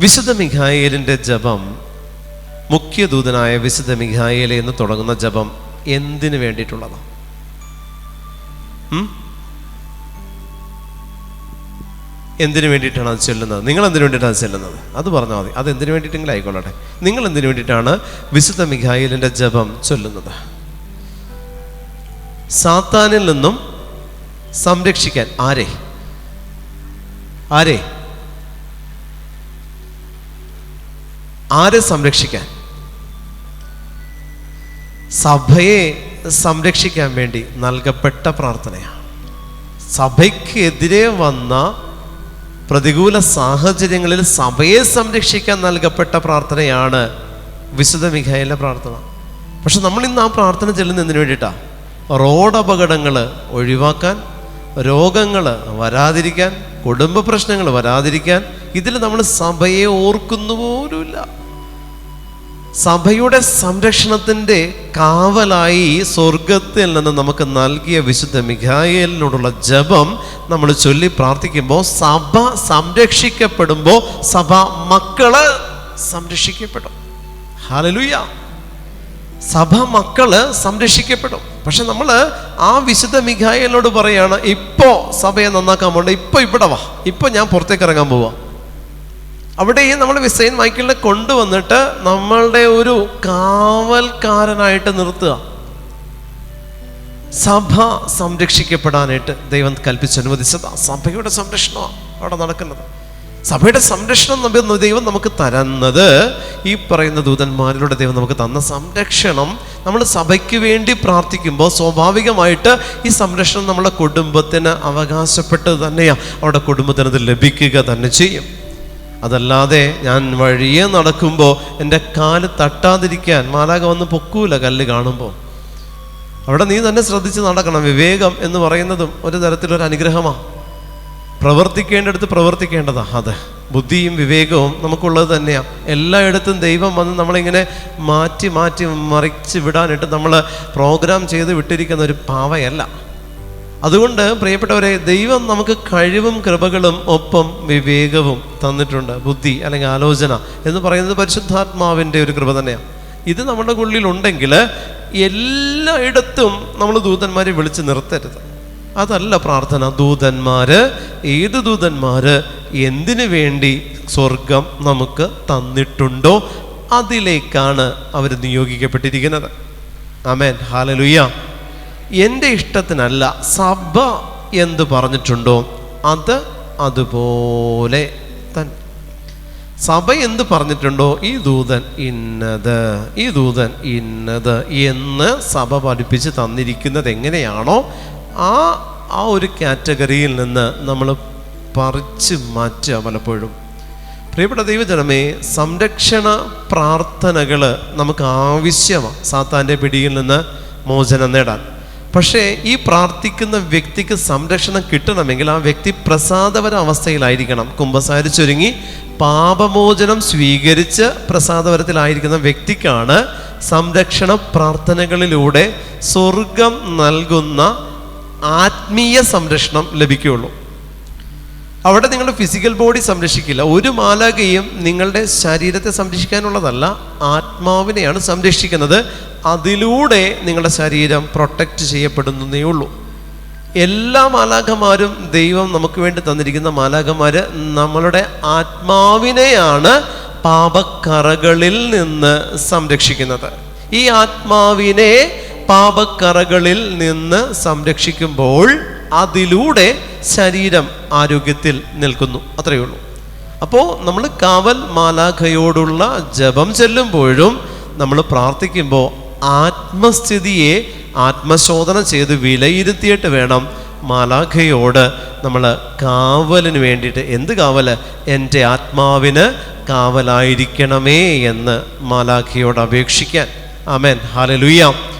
വിശുദ്ധ മിഖായേലിന്റെ ജപം മുഖ്യദൂതനായ വിശുദ്ധ മിഖായേലെ എന്ന് തുടങ്ങുന്ന ജപം എന്തിനു വേണ്ടിയിട്ടുള്ളതാണ് എന്തിനു വേണ്ടിയിട്ടാണ് അത് ചൊല്ലുന്നത്? നിങ്ങൾ എന്തിനു വേണ്ടിയിട്ടാണ് ചെല്ലുന്നത്? അത് പറഞ്ഞാൽ മതി. അത് എന്തിനു വേണ്ടിയിട്ടെങ്കിലും ആയിക്കൊള്ളട്ടെ നിങ്ങൾ എന്തിനു വേണ്ടിയിട്ടാണ് വിശുദ്ധ മിഖായിലിന്റെ ജപം ചൊല്ലുന്നത്? സാത്താനിൽ നിന്നും സംരക്ഷിക്കാൻ ആരെ? ആരെ? ആരെ സംരക്ഷിക്കാൻ? സഭയെ സംരക്ഷിക്കാൻ വേണ്ടി നൽകപ്പെട്ട പ്രാർത്ഥനയാണ്. സഭയ്ക്കെതിരെ വന്ന പ്രതികൂല സാഹചര്യങ്ങളിൽ സഭയെ സംരക്ഷിക്കാൻ നൽകപ്പെട്ട പ്രാർത്ഥനയാണ് വിശുദ്ധ മിഖായിലെ പ്രാർത്ഥന. പക്ഷെ നമ്മൾ ഇന്ന് ആ പ്രാർത്ഥന ചെല്ലുന്നതിന് വേണ്ടിയിട്ടാ? റോഡ് അപകടങ്ങൾ ഒഴിവാക്കാൻ രോഗങ്ങൾ വരാതിരിക്കാൻ കുടുംബ പ്രശ്നങ്ങൾ വരാതിരിക്കാൻ ഇതിൽ നമ്മൾ സഭയെ ഓർക്കുന്നു പോലുമില്ല. സഭയുടെ സംരക്ഷണത്തിന്റെ കാവലായി സ്വർഗത്തിൽ നിന്ന് നമുക്ക് നൽകിയ വിശുദ്ധ മിഖായേലിനോടുള്ള ജപം നമ്മൾ ചൊല്ലി പ്രാർത്ഥിക്കുമ്പോൾ സഭ സംരക്ഷിക്കപ്പെടുമ്പോൾ സഭ മക്കൾ സംരക്ഷിക്കപ്പെടും. ഹാലലുയ സഭ മക്കൾ സംരക്ഷിക്കപ്പെടും. പക്ഷെ നമ്മൾ ആ വിശുദ്ധ മിഖായേലിനോട് പറയാണ് ഇപ്പോൾ സഭയെ നന്നാക്കാൻ പോകണ്ട ഇപ്പൊ ഇവിടെ വാ ഇപ്പൊ ഞാൻ പുറത്തേക്ക് ഇറങ്ങാൻ പോവാ. അവിടെ നമ്മൾ വിസൈൻ മൈക്കിളിനെ കൊണ്ടുവന്നിട്ട് നമ്മളുടെ ഒരു കാവൽക്കാരനായിട്ട് നിർത്തുക. സഭ സംരക്ഷിക്കപ്പെടാനായിട്ട് ദൈവം കൽപ്പിച്ചനുവദിച്ചത് സഭയുടെ സംരക്ഷണമാണ് അവിടെ നടക്കുന്നത്. സഭയുടെ സംരക്ഷണം ദൈവം നമുക്ക് തരുന്നത് ഈ പറയുന്ന ദൂതന്മാരിലൂടെ ദൈവം നമുക്ക് തന്ന സംരക്ഷണം. നമ്മൾ സഭയ്ക്ക് വേണ്ടി പ്രാർത്ഥിക്കുമ്പോൾ സ്വാഭാവികമായിട്ട് ഈ സംരക്ഷണം നമ്മുടെ കുടുംബത്തിന് അവകാശപ്പെട്ടത് തന്നെയാണ് അവിടെ കുടുംബത്തിന് അത് ലഭിക്കുക തന്നെ ചെയ്യും. അതല്ലാതെ ഞാൻ വഴിയെ നടക്കുമ്പോൾ എന്റെ കാൽ തട്ടാതിരിക്കാൻ മാലാക വന്ന് പൊക്കൂല കല്ല് കാണുമ്പോൾ അവിടെ നീ തന്നെ ശ്രദ്ധിച്ച് നടക്കണം. വിവേകം എന്ന് പറയുന്നതും ഒരു തരത്തിലൊരു അനുഗ്രഹമാണ് പ്രവർത്തിക്കേണ്ടടുത്ത് പ്രവർത്തിക്കേണ്ടതാ. അതെ. ബുദ്ധിയും വിവേകവും നമുക്കുള്ളത് തന്നെയാണ് എല്ലായിടത്തും ദൈവം വന്ന് നമ്മളിങ്ങനെ മാറ്റി മാറ്റി മറിച്ച് വിടാനിട്ട് നമ്മൾ പ്രോഗ്രാം ചെയ്ത് വിട്ടിരിക്കുന്ന ഒരു പാവയല്ല. അതുകൊണ്ട് പ്രിയപ്പെട്ടവരെ ദൈവം നമുക്ക് കഴിവും കൃപകളും ഒപ്പം വിവേകവും തന്നിട്ടുണ്ട്. ബുദ്ധി അല്ലെങ്കിൽ ആലോചന എന്ന് പറയുന്നത് പരിശുദ്ധാത്മാവിന്റെ ഒരു കൃപ തന്നെയാണ്. ഇത് നമ്മുടെ ഉള്ളിലുണ്ടെങ്കിൽ എല്ലായിടത്തും നമ്മൾ ദൂതന്മാരെ വിളിച്ച് നിർത്തരുത്. അതല്ല പ്രാർത്ഥന. ദൂതന്മാർ ഏത് ദൂതന്മാർ എന്തിനു വേണ്ടി സ്വർഗം നമുക്ക് തന്നിട്ടുണ്ടോ അതിലേക്കാണ് അവർ നിയോഗിക്കപ്പെട്ടിരിക്കുന്നത്. ആമേൻ. ഹാലലുയ്യ എന്റെ ഇഷ്ടത്തിനല്ല സഭ എന്ത് പറഞ്ഞിട്ടുണ്ടോ? അത് അതുപോലെ തന്നെ സഭ എന്ത് പറഞ്ഞിട്ടുണ്ടോ? ഈ ദൂതൻ ഇന്നത് ഈ ദൂതൻ ഇന്നത് എന്ന് സഭ പഠിപ്പിച്ച് തന്നിരിക്കുന്നത് എങ്ങനെയാണോ ആ ആ ഒരു കാറ്റഗറിയിൽ നിന്ന് നമ്മൾ പറിച്ച് മാറ്റുക പലപ്പോഴും. പ്രിയപ്പെട്ട ദൈവജനമേ സംരക്ഷണ പ്രാർത്ഥനകൾ നമുക്ക് ആവശ്യമാണ് സാത്താന്റെ പിടിയിൽ നിന്ന് മോചനം നേടാൻ. പക്ഷേ ഈ പ്രാർത്ഥിക്കുന്ന വ്യക്തിക്ക് സംരക്ഷണം കിട്ടണമെങ്കിൽ ആ വ്യക്തി പ്രസാദപര അവസ്ഥയിലായിരിക്കണം കുംഭസാരിച്ചൊരുങ്ങി പാപമോചനം സ്വീകരിച്ച് പ്രസാദപരത്തിലായിരിക്കുന്ന വ്യക്തിക്കാണ് സംരക്ഷണ പ്രാർത്ഥനകളിലൂടെ സ്വർഗം നൽകുന്ന ആത്മീയ സംരക്ഷണം ലഭിക്കുകയുള്ളൂ. അവിടെ നിങ്ങളുടെ ഫിസിക്കൽ ബോഡി സംരക്ഷിക്കില്ല. ഒരു മാലകയും നിങ്ങളുടെ ശരീരത്തെ സംരക്ഷിക്കാനുള്ളതല്ല ആത്മാവിനെയാണ് സംരക്ഷിക്കുന്നത്. അതിലൂടെ നിങ്ങളുടെ ശരീരം പ്രൊട്ടക്റ്റ് ചെയ്യപ്പെടുന്നതേ ഉള്ളൂ. എല്ലാ മാലാഖമാരും ദൈവം നമുക്ക് വേണ്ടി തന്നിരിക്കുന്ന മാലാഖമാർ നമ്മളുടെ ആത്മാവിനെയാണ് പാപക്കറകളിൽ നിന്ന് സംരക്ഷിക്കുന്നത്. ഈ ആത്മാവിനെ പാപക്കറകളിൽ നിന്ന് സംരക്ഷിക്കുമ്പോൾ അതിലൂടെ ശരീരം ആരോഗ്യത്തിൽ നിൽക്കുന്നു. അത്രയേ ഉള്ളൂ. അപ്പോൾ നമ്മൾ കാവൽ മാലാഖയോടുള്ള ജപം ചെല്ലുമ്പോഴും നമ്മൾ പ്രാർത്ഥിക്കുമ്പോൾ ആത്മസ്ഥിതിയെ ആത്മശോധന ചെയ്ത് വിലയിരുത്തിയിട്ട് വേണം മാലാഖയോട് നമ്മൾ കാവലിന് വേണ്ടിയിട്ട്. എന്ത് കാവൽ എന്റെ ആത്മാവിന് കാവലായിരിക്കണമേ എന്ന് മാലാഖയോട് അപേക്ഷിക്കാൻ. ആമേൻ. ഹാലലുയ്യാം